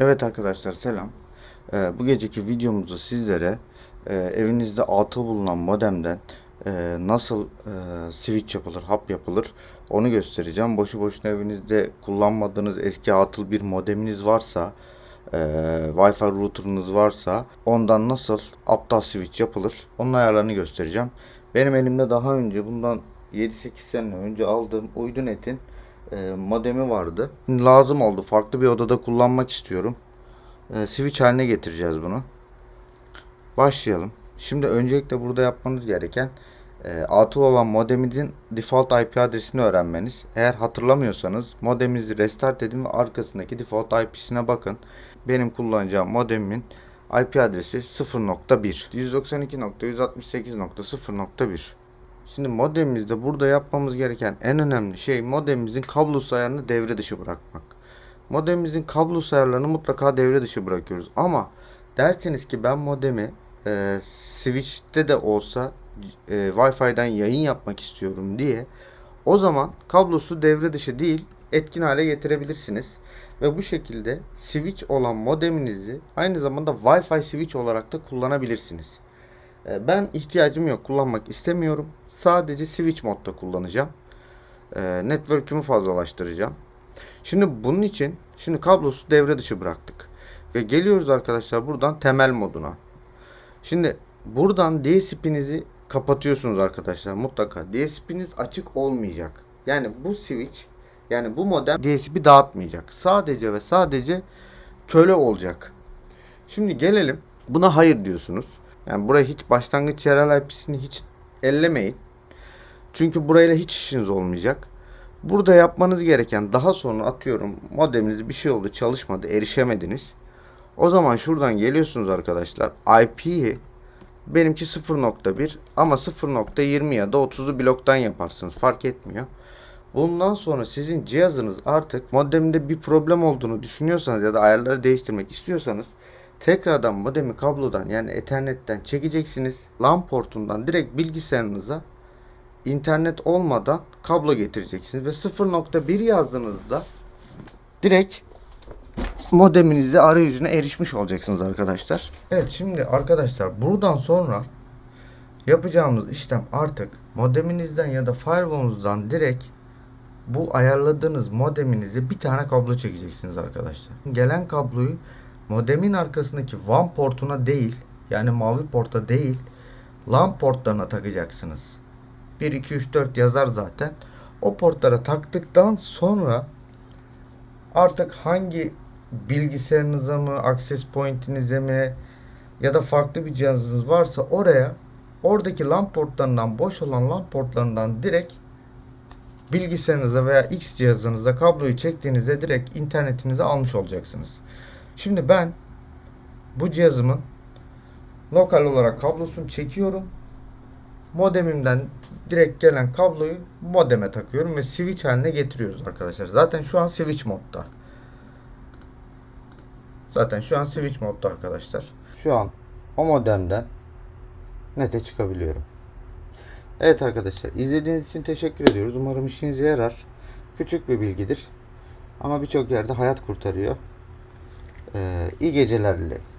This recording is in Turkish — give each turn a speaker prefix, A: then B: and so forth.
A: Evet arkadaşlar selam. Ee, bu geceki videomuzda sizlere e, evinizde atıl bulunan modemden e, nasıl e, switch yapılır, hap yapılır onu göstereceğim. Boşu boşuna evinizde kullanmadığınız eski atıl bir modeminiz varsa, e, Wi-Fi router'ınız varsa ondan nasıl aptal switch yapılır onun ayarlarını göstereceğim. Benim elimde daha önce bundan 7-8 sene önce aldığım Uydunet'in e, modemi vardı. Lazım oldu. Farklı bir odada kullanmak istiyorum. E, switch haline getireceğiz bunu. Başlayalım. Şimdi öncelikle burada yapmanız gereken e, atıl olan modeminizin default IP adresini öğrenmeniz. Eğer hatırlamıyorsanız modeminizi restart edin ve arkasındaki default IP'sine bakın. Benim kullanacağım modemimin IP adresi 0.1 192.168.0.1 Şimdi modemimizde burada yapmamız gereken en önemli şey modemimizin kablosu ayarını devre dışı bırakmak. Modemimizin kablosu ayarlarını mutlaka devre dışı bırakıyoruz. Ama derseniz ki ben modemi e, switch'te de olsa e, Wi-Fi'den yayın yapmak istiyorum diye o zaman kablosu devre dışı değil etkin hale getirebilirsiniz. Ve bu şekilde switch olan modeminizi aynı zamanda Wi-Fi switch olarak da kullanabilirsiniz. E, Ben ihtiyacım yok, kullanmak istemiyorum. Sadece switch modda kullanacağım. E, Network'ümü fazlalaştıracağım. Şimdi bunun için şimdi kablosu devre dışı bıraktık. Ve geliyoruz arkadaşlar buradan temel moduna. Şimdi buradan DSP'nizi kapatıyorsunuz arkadaşlar mutlaka. DSP'niz açık olmayacak. Yani bu switch yani bu modem DSP dağıtmayacak. Sadece ve sadece köle olacak. Şimdi gelelim buna hayır diyorsunuz. Yani buraya hiç başlangıç yerel IP'sini hiç ellemeyin. Çünkü burayla hiç işiniz olmayacak. Burada yapmanız gereken daha sonra atıyorum modeminiz bir şey oldu çalışmadı erişemediniz. O zaman şuradan geliyorsunuz arkadaşlar IP'yi benimki 0.1 ama 0.20 ya da 30'lu bloktan yaparsınız fark etmiyor. Bundan sonra sizin cihazınız artık modemde bir problem olduğunu düşünüyorsanız ya da ayarları değiştirmek istiyorsanız tekrardan modemi kablodan yani ethernetten çekeceksiniz. LAN portundan direkt bilgisayarınıza internet olmadan kablo getireceksiniz ve 0.1 yazdığınızda direkt modeminizde arayüzüne erişmiş olacaksınız arkadaşlar. Evet şimdi arkadaşlar buradan sonra yapacağımız işlem artık modeminizden ya da firewall'unuzdan direkt bu ayarladığınız modeminize bir tane kablo çekeceksiniz arkadaşlar. Gelen kabloyu modemin arkasındaki WAN portuna değil yani mavi porta değil LAN portlarına takacaksınız. 1, 2, 3, 4 yazar zaten. O portlara taktıktan sonra artık hangi bilgisayarınıza mı, access point'inize mi ya da farklı bir cihazınız varsa oraya oradaki LAN portlarından boş olan LAN portlarından direkt bilgisayarınıza veya X cihazınıza kabloyu çektiğinizde direkt internetinize almış olacaksınız. Şimdi ben bu cihazımın lokal olarak kablosunu çekiyorum. Modemimden direkt gelen kabloyu modeme takıyorum ve switch haline getiriyoruz arkadaşlar. Zaten şu an switch modda. Zaten şu an switch modda arkadaşlar. Şu an o modemden nete çıkabiliyorum. Evet arkadaşlar izlediğiniz için teşekkür ediyoruz. Umarım işinize yarar. Küçük bir bilgidir. Ama birçok yerde hayat kurtarıyor. Ee, iyi geceler dilerim.